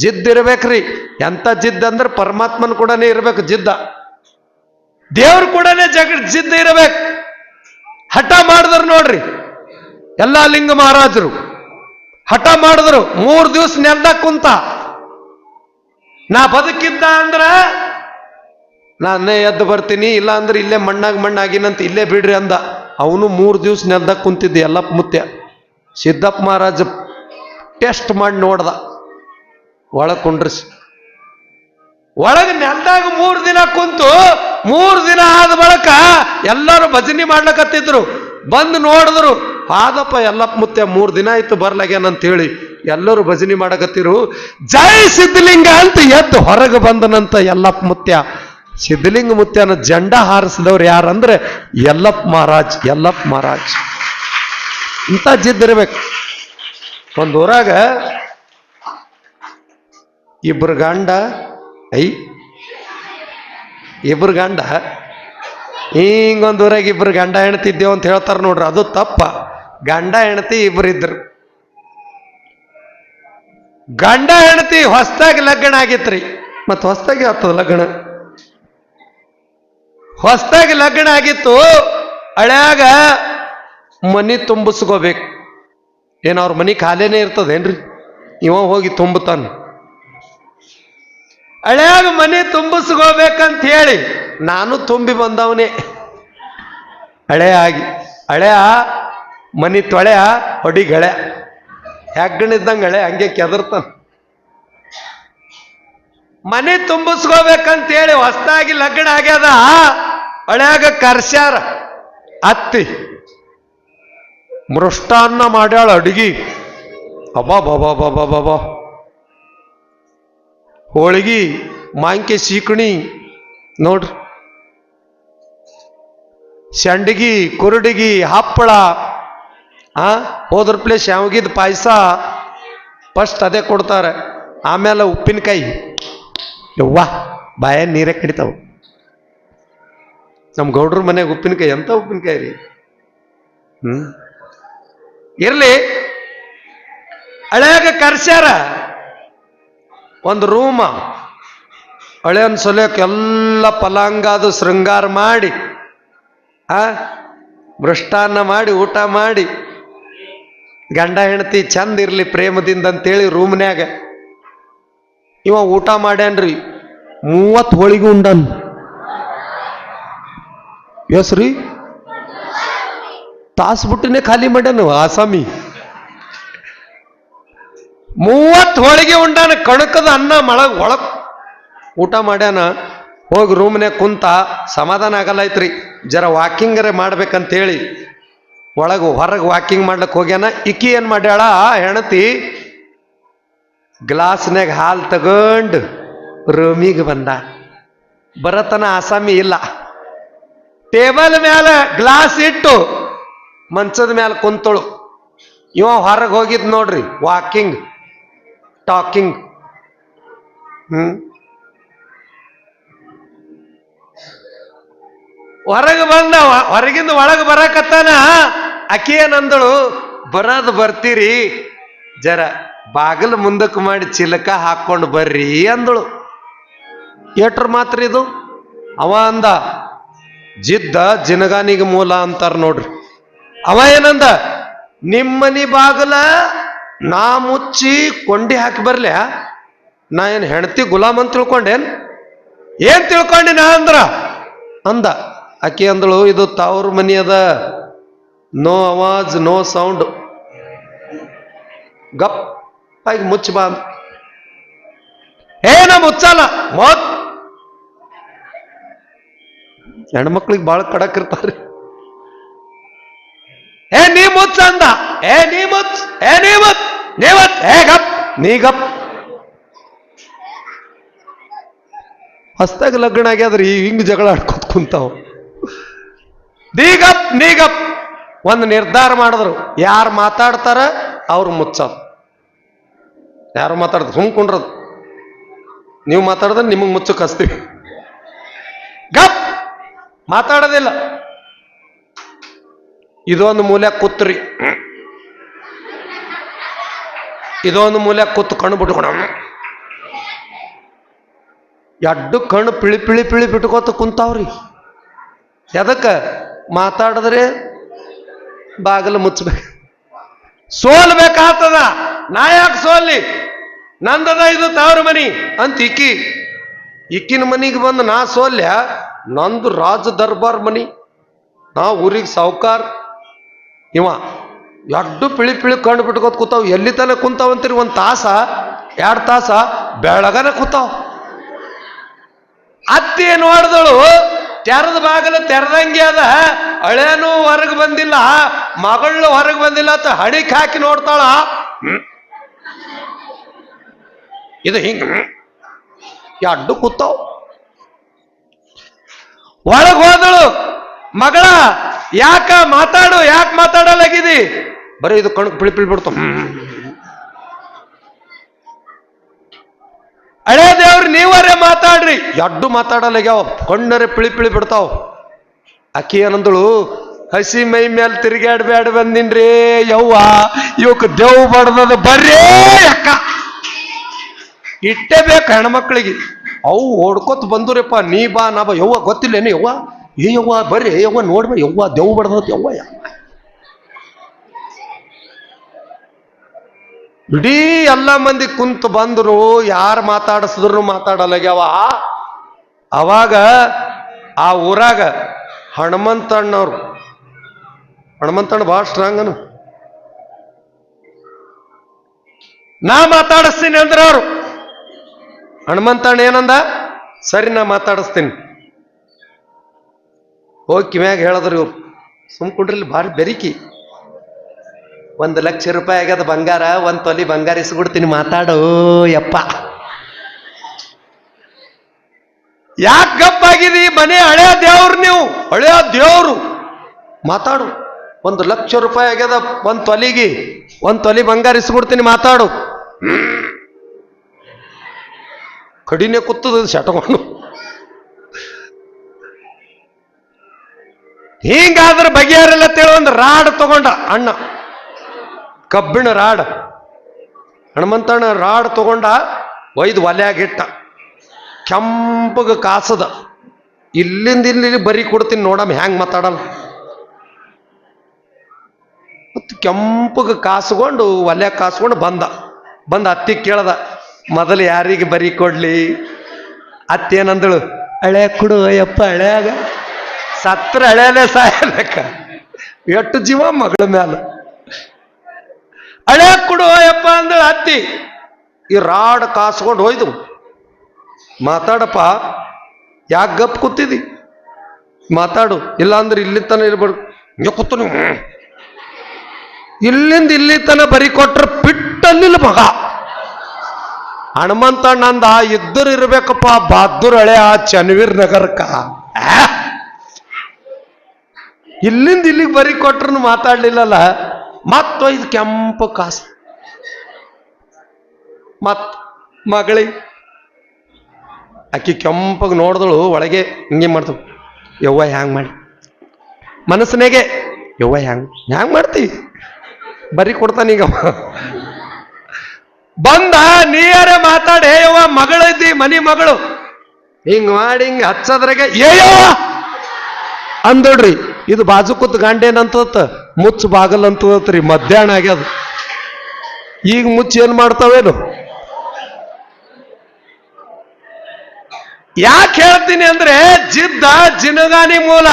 ಜಿದ್ ಇರ್ಬೇಕ್ರಿ. ಎಂತ ಜಿದ್ದ ಅಂದ್ರೆ ಪರಮಾತ್ಮನ ಕೂಡನೇ ಇರ್ಬೇಕು ಜಿದ್ದ. ದೇವ್ರ ಕೂಡ ಜಗ ಜಿದ್ದ ಇರಬೇಕು. ಹಠ ಮಾಡಿದ್ರು ನೋಡ್ರಿ. ಎಲ್ಲಾ ಲಿಂಗ ಮಹಾರಾಜರು. ಹಠ ಮಾಡಿದ್ರು. ಮೂರ್ ದಿವಸ ನೆಲ್ದ ಕುಂತ. ನಾ ಬದುಕಿದ್ದ ಅಂದ್ರ ನಾನೇ ಎದ್ದು ಬರ್ತೀನಿ, ಇಲ್ಲ ಅಂದ್ರೆ ಇಲ್ಲೇ ಮಣ್ಣಾಗ ಮಣ್ಣಾಗಿನಂತ ಇಲ್ಲೇ ಬಿಡ್ರಿ ಅಂದ. ಅವನು ಮೂರು ದಿವಸ ನೆಲ್ದಾಗ ಕುಂತಿದ್ದ ಎಲ್ಲಪ್ಪ ಮುತ್ಯ. ಸಿದ್ದಪ್ಪ ಮಹಾರಾಜ ಟೆಸ್ಟ್ ಮಾಡಿ ನೋಡ್ದ. ಒಳಗ್ ಕುಂಡ್ರಿಸಿ ಒಳಗೆ ನೆಲದಾಗ ಮೂರು ದಿನ ಕುಂತು, ಮೂರು ದಿನ ಆದ ಬಳಿಕ ಎಲ್ಲರೂ ಭಜನೆ ಮಾಡ್ಲಕತ್ತಿದ್ರು. ಬಂದು ನೋಡಿದ್ರು ಆದಪ್ಪ ಎಲ್ಲಪ್ಪ ಮುತ್ಯ ಮೂರು ದಿನ ಆಯ್ತು ಬರ್ಲಾಗ್ಯಾನಂತ ಹೇಳಿ ಎಲ್ಲರೂ ಭಜನೆ ಮಾಡಕತ್ತಿರು. ಜೈ ಸಿದ್ಧಲಿಂಗ ಅಂತ ಎದ್ದು ಹೊರಗೆ ಬಂದನಂತ ಎಲ್ಲಪ್ಪ ಮುತ್ಯ. ಸಿದ್ಧಲಿಂಗ ಮುತ್ಯನ ಜಂಡ ಹಾರಿಸಿದವ್ರು ಯಾರಂದ್ರೆ ಎಲ್ಲಪ್ಪ ಮಹಾರಾಜ್ ಎಲ್ಲಪ್ಪ ಮಹಾರಾಜ್. ಇಂಥ ಜಿದ್ದಿರ್ಬೇಕು. ಒಂದು ಊರಾಗ ಇಬ್ರು ಗಂಡ, ಐ ಇಬ್ಬರು ಗಂಡ. ಹಿಂಗೊಂದು ಊರಾಗ ಇಬ್ಬರು ಗಂಡ ಹೆಣ್ತಿದ್ದೇವು ಅಂತ ಹೇಳ್ತಾರೆ ನೋಡ್ರಿ, ಅದು ತಪ್ಪ. ಗಂಡ, ಹೆಣ್ತಿ ಇಬ್ರು ಇದ್ರು. ಗಂಡ, ಹೆಣ್ತಿ ಹೊಸ್ದಾಗಿ ಲಗ್ನ ಆಗಿತ್ರಿ. ಮತ್ತೆ ಹೊಸ್ದಾಗಿ ಆಗ್ತದ ಲಗ್ನ? ಹೊಸ್ದಾಗಿ ಲಗ್ನ ಆಗಿತ್ತು, ಹಳ್ಯಾಗ ಮನಿ ತುಂಬಿಸ್ಕೋಬೇಕು. ಏನು ಅವ್ರ ಮನಿ ಖಾಲಿನೇ ಇರ್ತದೇನ್ರಿ? ಇವ ಹೋಗಿ ತುಂಬುತ್ತಾನ ಹಳ್ಯಾಗ ಮನೆ ತುಂಬಿಸ್ಕೋಬೇಕಂತ ಹೇಳಿ ನಾನು ತುಂಬಿ ಬಂದವನೇ. ಹಳೆಯ ಆಗಿ. ಹಳೆಯ ಮನಿ ತೊಳೆಯ ಹೊಡಿ ಗಳೆ. ಹೆಗ್ಗಣಿದ್ದಂಗೆ ಹಳೆ, ಹಂಗೆ ಕೆದರ್ತಾನ. ಮನೆ ತುಂಬಿಸ್ಕೋಬೇಕಂತ ಹೇಳಿ ಹೊಸದಾಗಿ ಲಗ್ನ ಆಗ್ಯದ, ಹಳ್ಯಾಗ ಕರ್ಸ್ಯಾರ ಅತ್ತಿ. ಮೃಷ್ಟಾನ್ನ ಮಾಡ್ಯಾಳ ಅಡುಗೆ. ಅಬ್ಬಾ ಬಾಬಾ ಬಾಬಾ ಬಾಬಾ ಹೋಳಿಗೆ, ಮಾಂಕೆ, ಸೀಕಣಿ, ನೋಡ್ರಿ. ಸಂಡಿಗೆ ಕುರುಡಿಗೆ, ಹಪ್ಪಳ, ಆ, ಹೋದ್ರ ಪ್ಲೇಸ್ ಶಾವ್ಗಿದ ಪಾಯಸ ಫಸ್ಟ್ ಅದೇ ಕೊಡ್ತಾರೆ. ಆಮೇಲೆ ಉಪ್ಪಿನಕಾಯಿ. ಯವ್ವಾ, ಬಾಯ ನೀರೇ ಕಡಿತಾವ. ನಮ್ಮ ಗೌಡ್ರ ಮನೆಗೆ ಉಪ್ಪಿನಕಾಯಿ, ಎಂತ ಉಪ್ಪಿನಕಾಯಿ ರೀ? ಹ್ಮ್. ಇರ್ಲಿ. ಹಳೆಯಾಗ ಕರ್ಸ್ಯಾರ. ಒಂದು ರೂಮ. ಹಳೆಯನ್ ಸಲಕ್ಕೆ ಎಲ್ಲ ಪಲಾಂಗಾದು ಶೃಂಗಾರ ಮಾಡಿ ಆ ಮೃಷ್ಟಾನ್ನ ಮಾಡಿ, ಊಟ ಮಾಡಿ. ಗಂಡ ಹೆಂಡತಿ ಚಂದ ಇರಲಿ ಪ್ರೇಮದಿಂದ ಅಂತೇಳಿ ರೂಮ್ನ್ಯಾಗ. ಇವ ಊಟ ಮಾಡ್ಯಾನ್ರಿ, ಮೂವತ್ತು ಹೋಳಿಗೆ ಉಂಡನ್. ಯಸ್ರಿ ತಾಸು ಬಿಟ್ಟಿನೇ ಖಾಲಿ ಮಾಡ್ಯಾನು ಆಸಾಮಿ. ಮೂವತ್ತು ಹೋಳಿಗೆ ಉಂಡಾನ ಕಣಕದ ಅನ್ನ ಮಳಗ ಒಳಗ್ ಊಟ ಮಾಡ್ಯಾನ. ಹೋಗಿ ರೂಮ್ನ್ಯಾಗ ಕುಂತ ಸಮಾಧಾನ ಆಗಲ್ಲ ಐತ್ರಿ. ಜರ ವಾಕಿಂಗರೆ ಮಾಡ್ಬೇಕಂತೇಳಿ ಒಳಗೆ ಹೊರಗೆ ವಾಕಿಂಗ್ ಮಾಡ್ಲಿಕ್ಕೆ ಹೋಗ್ಯಾನ. ಇಕ್ಕಿ ಏನು ಮಾಡ್ಯಾಳ? ಹೆಣತಿ ಗ್ಲಾಸ್ನಾಗ ಹಾಲು ತಗೊಂಡು ರೂಮಿಗೆ ಬಂದ. ಬರತನ ಆಸಾಮಿ ಇಲ್ಲ. ಟೇಬಲ್ ಮ್ಯಾಲ ಗ್ಲಾಸ್ ಇಟ್ಟು ಮಂಚದ ಮೇಲೆ ಕುಂತಳು. ಇವ ಹೊರಗೆ ಹೋಗಿದ್ ನೋಡ್ರಿ ವಾಕಿಂಗ್ ಟಾಕಿಂಗ್ ಹೊರಗೆ ಬಂದ, ಹೊರಗಿಂದ ಒಳಗೆ ಬರಕತ್ತಾನ? ಅಕಿ ಏನಂದಳು ಬರೋದು ಬರ್ತೀರಿ, ಜರ ಬಾಗಿಲು ಮುಂದಕ್ಕೆ ಮಾಡಿ ಚಿಲಕ ಹಾಕೊಂಡು ಬರ್ರಿ ಅಂದಳು. ಏಟ್ರ ಮಾತ್ರ ಇದು? ಅವ ಅಂದ, ಜಿದ್ದ ಜಿನಗಾನಿಗೆ ಮೂಲ ಅಂತಾರ ನೋಡ್ರಿ. ಅವ ಏನಂದ, ನಿಮ್ಮನಿ ಬಾಗಲ ನಾ ಮುಚ್ಚಿ ಕೊಂಡಿ ಹಾಕಿ ಬರ್ಲ್ಯಾ? ನಾ ಏನು ಹೆಂಡತಿ ಗುಲಾಮ್ ಅಂತ ತಿಳ್ಕೊಂಡೇನು? ಏನು ತಿಳ್ಕೊಂಡಿ ನಾ ಅಂದ್ರ? ಅಂದ. ಆಕೆ ಅಂದಳು, ಇದು ತಾವ್ರ ಮನಿ ಅದ. ನೋ ಅವಾಜ್ ನೋ ಸೌಂಡ್. ಗಪ್ ಆಗಿ ಮುಚ್ಚ ಬಾ ಅಂದ. ಏ ನಾ ಮುಚ್ಚಲ್ಲ, ಮೋತ್. ಹೆಣ್ಮಕ್ಳಿಗೆ ಭಾಳ ಕಡಕ್ ಇರ್ತಾರೆ ಏ, ನೀ ಮುಚ್ಚ ಅಂದ. ಏ, ನೀ ಮುಚ್ಚ, ಏ, ನೀ ಮುಚ್ಚ. ಮುಚ್ಚ ಏ ಗಪ್! ನೀ ಗಪ್! ಹೊಸ್ದಾಗ ಲಗ್ನ ಆಗ್ಯಾದ್ರಿ ಹಿಂಗ್ ಜಗಳ ಆಡ್ಕೊತ ಕುಂತಾವ. ನೀಗಪ್ ನೀಗಪ್ ಒಂದು ನಿರ್ಧಾರ ಮಾಡಿದ್ರು. ಯಾರು ಮಾತಾಡ್ತಾರ ಅವ್ರು ಮುಚ್ಚೋದು. ಯಾರು ಮಾತಾಡ್ದು? ಸುಮ್ಕೊಂಡ್ರದು ನೀವು ಮಾತಾಡಿದ್ರೆ ನಿಮಗೆ ಮುಚ್ಚಕ್ಕೆ ಕಸ್ತೀವಿ ಗಪ್! ಮಾತಾಡೋದಿಲ್ಲ. ಇದೊಂದು ಮೂಲೆ ಕೂತ್ರಿ. ಇದೊಂದು ಮೂಲೆ ಕೂತು ಕಣ್ಣು ಬಿಟ್ಕೊಣ ಎಡ್ಡು ಕಣ್ಣು ಪಿಳಿ ಪಿಳಿ ಪಿಳಿ ಬಿಟ್ಕೋತ ಕುಂತಾವ್ರಿ. ಎದಕ್ಕೆ ಮಾತಾಡಿದ್ರೆ ಬಾಗಿಲು ಮುಚ್ಚಬೇಕು ಸೋಲ್ಬೇಕಾಗ್ತದ ನಾ ಯಾಕೆ ಸೋಲ್ಲಿ ನಂದದ ಇದು ತವ್ರ ಮನಿ ಅಂತ ಇಕ್ಕಿ. ಇಕ್ಕಿನ ಮನಿಗೆ ಬಂದು ನಾ ಸೋಲ್ಯ, ನಂದು ರಾಜ ದರ್ಬಾರ್ ಮನಿ. ನಾ ಊರಿಗೆ ಸಾವ್ಕಾರ್. ಇವ ಎಡ್ಡು ಪಿಳಿ ಪಿಳಿ ಕಂಡು ಬಿಟ್ಕೋತ ಕೂತಾವ್. ಎಲ್ಲಿ ತಲೆ ಕುಂತಾವಂತೀರಿ? ಒಂದು ತಾಸ, ಎರಡು ತಾಸ ಬೆಳಗನ ಕೂತಾವ್. ಅತ್ತಿ ನೋಡಿದಳು ತೆರೆದ ಬಾಗಲ ತೆರೆದಂಗೆ ಅದ. ಹಳೇನು ಹೊರಗೆ ಬಂದಿಲ್ಲ. ಮಗಳು ಹೊರಗೆ ಬಂದಿಲ್ಲ ಅಂತ ಹಣಿಕ್ ಹಾಕಿ ನೋಡ್ತಾಳ. ಇದು ಹಿಂಗ. ಎಡ್ಡು ಕೂತಾವ್. ಒಳಗ್ ಹೋದಳು. ಮಗಳ, ಯಾಕ ಮಾತಾಡು? ಯಾಕೆ ಮಾತಾಡಲಾಗಿದಿ? ಬರೀ ಇದು ಕಣಕ್ ಪಿಳಿ ಪಿಳಿ ಬಿಡ್ತು. ಹಳೆ ದೇವ್ರಿ, ನೀವರೇ ಮಾತಾಡ್ರಿ. ಎಡ್ಡು ಮಾತಾಡಲಾಗ್ಯಾವ ಕಣ್ಣರೆ ಪಿಳಿ ಪಿಳಿ ಬಿಡ್ತಾವ. ಅಕ್ಕಿ ಏನಂದಳು, ಹಸಿ ಮೈ ಮೇಲೆ ತಿರುಗಾಡ್ಬೇಡ ಬಂದಿನ್ರಿ ಯವ್ವ. ಇವಕ್ ದೇವ್ ಬಡ್ದದ ಬರ್ರೇ ಅಕ್ಕ. ಇಟ್ಟೇ ಬೇಕು ಹೆಣ್ಮಕ್ಳಿಗೆ. ಅವು ಓಡ್ಕೊತ್ ಬಂದುರಪ್ಪ, ನೀ ಬಾ, ನಾ ಬಾ. ಯವ್ವ, ಗೊತ್ತಿಲ್ಲೇನು ಯವ್ವ? ಏ ಯವ್ವ, ಬರ್ರಿ ಯವ್ವ, ನೋಡ್ಬ ಯವ್ವ, ದೇವ್ ಬಡ್ದದ ಯವ್ವ ಇಡೀ ಎಲ್ಲ ಮಂದಿ ಕುಂತು ಬಂದರು, ಯಾರು ಮಾತಾಡಿಸಿದ್ರು ಮಾತಾಡಲಾಗ್ಯಾವ? ಅವಾಗ ಆ ಊರಾಗ ಹನುಮಂತಣ್ಣವ್ರು ಹನುಮಂತಣ್ಣ ಭಾಳ ಸ್ಟ್ರಾಂಗನು ನಾ ಮಾತಾಡಿಸ್ತೀನಿ ಅಂದ್ರೆ ಅವರು. ಹನುಮಂತಣ್ಣ ಏನಂದ? ಸರಿ, ನಾ ಮಾತಾಡಿಸ್ತೀನಿ. ಹೋಗಿ ಕಿವ್ಯಾಗ ಹೇಳಿದ್ರು ಇವ್ರು. ಸುಮ್ ಭಾರಿ ಬೆರಿಕಿ. ಒಂದು ಲಕ್ಷ ರೂಪಾಯಿ ಆಗ್ಯದ ಬಂಗಾರ, ಒಂದು ತೊಲಿ ಬಂಗಾರ ಇಸ್ಬಿಡ್ತೀನಿ ಮಾತಾಡು, ಯಪ್ಪ. ಯಾಕೆ ಗಪ್ಪಾಗಿದಿ ಮನೆ ಹಳೆಯ ದೇವ್ರು ನೀವು ಹಳೆಯ ದೇವ್ರು. ಮಾತಾಡು, ಒಂದು ಲಕ್ಷ ರೂಪಾಯಿ ಆಗ್ಯದ ಒಂದು ತೊಲಿಗೆ, ಒಂದು ತೊಲಿ ಬಂಗಾರ ಇಸ್ಬಿಡ್ತೀನಿ ಮಾತಾಡು. ಕಡಿನೆ ಕೂತದ ಶಟಕೊಂಡು ಹಿಂಗಾದ್ರೆ ಬಗೆಯಾರೆಲ್ಲ ತಿಳ್ ಒಂದು ರಾಡ್ ತಗೊಂಡ ಅಣ್ಣ. ಕಬ್ಬಿಣ ರಾಡ್. ಹನುಮಂತಣ್ಣ ರಾಡ್ ತಗೊಂಡ ಒಯ್ದು ಒಲೆಯಾಗಿಟ್ಟ ಕೆಂಪಗೆ ಕಾಸದ. ಇಲ್ಲಿಂದ ಇಲ್ಲಿ ಬರಿ ಕೊಡ್ತೀನಿ ನೋಡಮ್ಮ ಹ್ಯಾಂಗೆ ಮಾತಾಡಲ್ಲ. ಮತ್ತು ಕೆಂಪಗೆ ಕಾಸ್ಕೊಂಡು ಒಲ್ಯಾಗ ಕಾಸ್ಕೊಂಡು ಬಂದ. ಬಂದ ಅತ್ತಿ ಕೇಳ್ದ, ಮೊದಲು ಯಾರಿಗೆ ಬರಿ ಕೊಡ್ಲಿ? ಅತ್ತೇನಂದಳು ಹಳೆ ಕೊಡು ಅಯ್ಯಪ್ಪ, ಹಳೆಯಾಗ. ಸತ್ರ ಹಳೆಯಲ್ಲೇ ಸಾಯಬೇಕ. ಎಷ್ಟು ಜೀವ ಮಗಳ ಮ್ಯಾಲ. ಹಳೆ ಕೊಡು ಅಯ್ಯಪ್ಪ ಅಂದಳು ಅತ್ತಿ ಈ ರಾಡ್ ಕಾಸ್ಕೊಂಡು ಹೋಯ್ದು ಮಾತಾಡಪ್ಪ, ಯಾಕೆ ಗಪ್ ಕೂತಿದಿ? ಮಾತಾಡು, ಇಲ್ಲಾಂದ್ರೆ ಇಲ್ಲಿ ತನ ಇರ್ಬಾರ್ದು. ಕೂತು ಇಲ್ಲಿಂದ ಇಲ್ಲಿ ತನ ಬರಿ ಕೊಟ್ರೆ ಬಿಟ್ಟಲ್ಲಿಲ್ಲ ಮಗ. ಹನುಮಂತಣ್ಣಂದ ಇದ್ದರು ಇರ್ಬೇಕಪ್ಪ, ಬಹದ್ದೂರ್ ಆ ಚನ್ವೀರ್ ನಗರಕ್ಕ? ಇಲ್ಲಿಂದ ಇಲ್ಲಿಗೆ ಬರಿ ಕೊಟ್ರು ಮಾತಾಡ್ಲಿಲ್ಲಲ್ಲ. ಮತ್ತ ಇದು ಕೆಂಪು ಕಾಸು. ಮತ್ ಮಗಳಿ ಆಕಿ ಕೆಂಪಗೆ ನೋಡಿದಳು, ಒಳಗೆ ಹಿಂಗೆ ಮಾಡ್ತಳು ಯವ್ವ ಹ್ಯಾಂಗ್ ಮಾಡಿ? ಮನಸ್ಸಿನಾಗೆ, ಯವ್ವ ಹ್ಯಾಂಗ್ ಹ್ಯಾಂಗ್ ಮಾಡ್ತಿ? ಬರೀ ಕೊಡ್ತಾನೀಗ ಬಂದ ನೀಯಾರೆ ಮಾತಾಡೆ, ಯವ್ವ ಮಗಳಿದ್ದಿ ಮನಿ ಮಗಳು. ಹಿಂಗ್ ಮಾಡಿ, ಹಿಂಗೆ ಹಚ್ಚದ್ರಾಗೆ ಏಯವ್ವ ಅಂದೋಡ್ರಿ ಇದು ಬಾಜು ಕೂತ್ ಗಾಂಡೇನಂತತ್ ಮುಚ್ಚ ಬಾಗಲ್ ಅಂತದತ್ರಿ ಮಧ್ಯಾಹ್ನ ಆಗ್ಯದ. ಈಗ ಮುಚ್ಚಿ ಏನ್ ಮಾಡ್ತಾವೇನು? ಯಾಕೆ ಹೇಳ್ತೀನಿ ಅಂದ್ರೆ, ಜಿದ್ದ, ಜಿನಗಾನಿ ಮೂಲ.